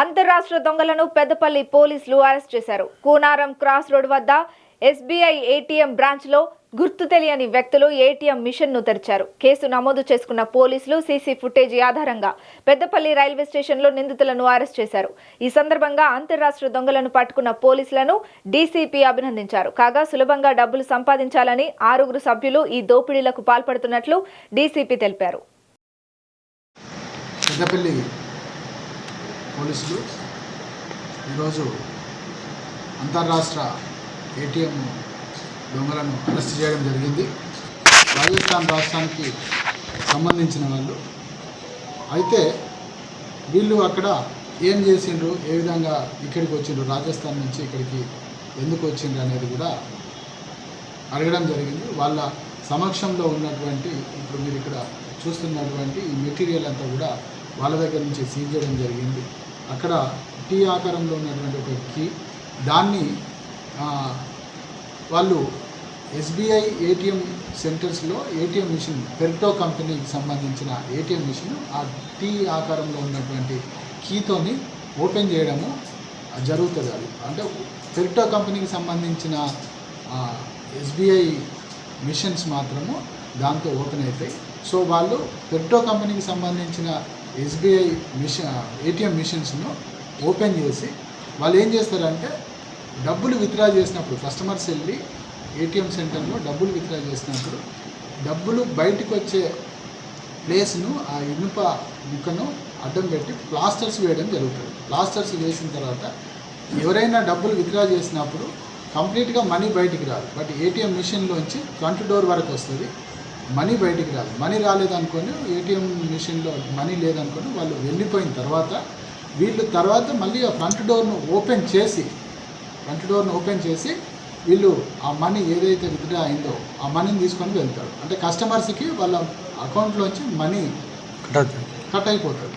అంతర్రాష్ట్ర దొంగలను పెద్దపల్లి పోలీసులు అరెస్ట్ చేశారు. కూనారం క్రాస్ రోడ్ వద్ద ఎస్బీఐ ఏటీఎం బ్రాంచ్లో గుర్తు తెలియని వ్యక్తులు ఏటీఎం మిషన్ను తెరిచారు. కేసు నమోదు చేసుకున్న పోలీసులు సీసీ ఫుటేజ్ ఆధారంగా పెద్దపల్లి రైల్వే స్టేషన్లో నిందితులను అరెస్ట్ చేశారు. ఈ సందర్భంగా అంతర్రాష్ట్ర దొంగలను పట్టుకున్న పోలీసులను డీసీపీ అభినందించారు. కాగా సులభంగా డబ్బులు సంపాదించాలని ఆరుగురు సభ్యులు ఈ దోపిడీలకు పాల్పడుతున్నట్లు డీసీపీ తెలిపారు. పెద్దపల్లి పోలీసులు. ఈరోజు అంతర్రాష్ట్ర ఏటీఎం దొంగలను అరెస్ట్ చేయడం జరిగింది. రాజస్థాన్ రాష్ట్రానికి సంబంధించిన వాళ్ళు. అయితే వీళ్ళు అక్కడ ఏం చేసిండ్రు? ఏ విధంగా ఇక్కడికి వచ్చిండ్రు? రాజస్థాన్ నుంచి ఇక్కడికి ఎందుకు వచ్చిండ్రు అనేది కూడా అడగడం జరిగింది. వాళ్ళ సమక్షంలో ఉన్నటువంటి ఇప్పుడు మీరు ఇక్కడ చూస్తున్నటువంటి ఈ మెటీరియల్ అంతా కూడా వాళ్ళ దగ్గర నుంచి సీజ్ చేయడం జరిగింది. అక్కడ టీ ఆకారంలో ఉన్నటువంటి ఒక కీ దాన్ని వాళ్ళు ఎస్బీఐ ఏటీఎం సెంటర్స్లో ఏటీఎం మిషన్ పెర్టో కంపెనీకి సంబంధించిన ఏటీఎం మిషన్ ఆ టీ ఆకారంలో ఉన్నటువంటి కీతోని ఓపెన్ చేయడము జరుగుతుంది అది. అంటే పెర్టో కంపెనీకి సంబంధించిన ఎస్బీఐ మిషన్స్ మాత్రము దాంతో ఓపెన్ అవుతాయి సో వాళ్ళు పెర్టో కంపెనీకి సంబంధించిన ఎస్బీఐ మిషన్ ఏటీఎం మిషన్స్ను ఓపెన్ చేసి వాళ్ళు ఏం చేస్తారంటే డబ్బులు విత్డ్రా చేసినప్పుడు కస్టమర్స్ వెళ్ళి ఏటీఎం సెంటర్లో డబ్బులు విత్డ్రా చేసినప్పుడు డబ్బులు బయటకు వచ్చే ప్లేస్ను ఆ ఇనుప ముక్కను అడ్డం పెట్టి ప్లాస్టర్స్ వేయడం జరుగుతుంది. ప్లాస్టర్స్ వేసిన తర్వాత ఎవరైనా డబ్బులు విత్డ్రా చేసినప్పుడు కంప్లీట్గా మనీ బయటికి రాదు. బట్ ఏటీఎం మిషన్లోంచి ఫ్రంట్ డోర్ వరకు వస్తుంది. మనీ బయటికి రాదు. మనీ రాలేదనుకొని ఏటీఎం మిషన్లో మనీ లేదనుకొని వాళ్ళు వెళ్ళిపోయిన తర్వాత వీళ్ళు తర్వాత మళ్ళీ ఆ ఫ్రంట్ డోర్ను ఓపెన్ చేసి ఫ్రంట్ డోర్ను ఓపెన్ చేసి వీళ్ళు ఆ మనీ ఏదైతే విత్డ్రా అయిందో ఆ మనీని తీసుకొని వెళ్తారు. అంటే కస్టమర్స్కి వాళ్ళ అకౌంట్లోంచి మనీ కట్ అయిపోతుంది.